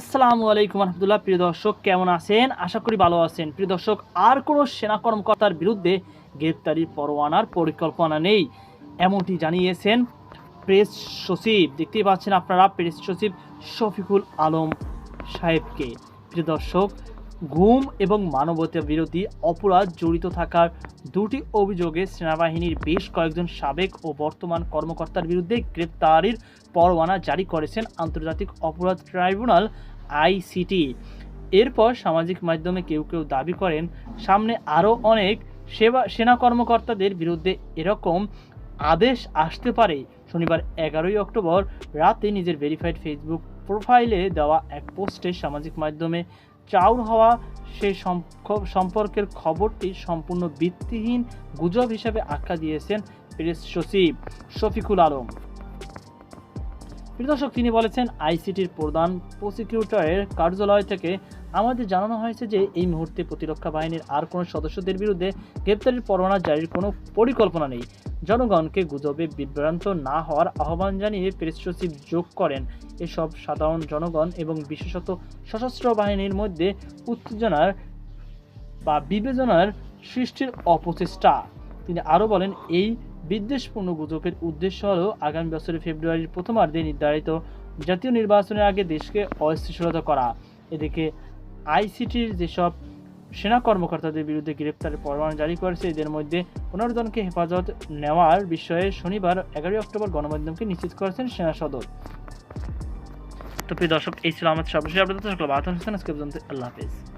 আসসালামু আলাইকুম রহমতুল্লাহ প্রিয় দর্শক, কেমন আছেন? আশা করি ভালো আছেন। প্রিয় দর্শক, আর কোনো সেনা কর্মকর্তার বিরুদ্ধে গ্রেপ্তারি পরোয়ানার পরিকল্পনা নেই, এমনটি জানিয়েছেন প্রেস সচিব। দেখতেই পাচ্ছেন আপনারা, প্রেস সচিব শফিকুল আলম সাহেবকে। প্রিয় দর্শক ঘুম এবং মানবতা বিরোধী অপরাধ জড়িত থাকার দুটি অভিযোগে সেনাবাহিনীর বেশ কয়েকজন সাবেক ও বর্তমান কর্মকর্তার বিরুদ্ধে গ্রেপ্তারির পরোয়ানা জারি করেছেন আন্তর্জাতিক অপরাধ ট্রাইব্যুনাল, আইসিটি। এরপর সামাজিক মাধ্যমে কেউ কেউ দাবি করেন, সামনে আরও অনেক সেবা, সেনা কর্মকর্তাদের বিরুদ্ধে এরকম আদেশ আসতে পারে। শনিবার এগারোই অক্টোবর রাতে নিজের ভেরিফাইড ফেসবুক প্রোফাইলে দেওয়া এক পোস্টে সামাজিক মাধ্যমে চাউর হওয়া সেই সম্পর্কের খবরটি সম্পূর্ণ ভিত্তিহীন গুজব হিসেবে আখ্যা দিয়েছেন প্রেস সচিব শফিকুল আলম। প্রিয় দর্শক, তিনি বলেছেন, আইসিটির প্রধান প্রসিকিউটরের কার্যালয় থেকে আমাদের জানানো হয়েছে যে, এই মুহূর্তে প্রতিরক্ষা বাহিনীর আর কোনো সদস্যদের বিরুদ্ধে গ্রেপ্তারের পরোয়ানা জারির কোনো পরিকল্পনা নেই। জনগণকে গুজবে বিভ্রান্ত না হওয়ার আহ্বান জানিয়ে প্রেস সচিব যোগ করেন। এসব সাধারণ জনগণ এবং বিশেষত সশস্ত্র বাহিনীর মধ্যে উত্তেজনার বা বিবেচনার সৃষ্টির অপচেষ্টা। তিনি আরও বলেন, এই বিদ্বেষপূর্ণ গুজবের উদ্দেশ্য হল আগামী বছরের ফেব্রুয়ারির প্রথমার্ধে নির্ধারিত জাতীয় নির্বাচনের আগে দেশকে অস্থিতিশীলতা করা। এদিকে আইসিটির যেসব সেনা কর্মকর্তাদের বিরুদ্ধে গ্রেপ্তারের পরোয়ানা জারি করেছে। এদের মধ্যে পনেরো জনকে হেফাজত নেওয়ার বিষয়ে শনিবার এগারোই অক্টোবর গণমাধ্যমকে নিশ্চিত করেছেন সেনা সদর। তো প্রিয় দর্শক, এই ছিল আমাদের সর্বশেষ আপডেট। থাকল বাহাত্তর হোসেন আজকে পর্যন্ত আল্লাহ হাফিজ।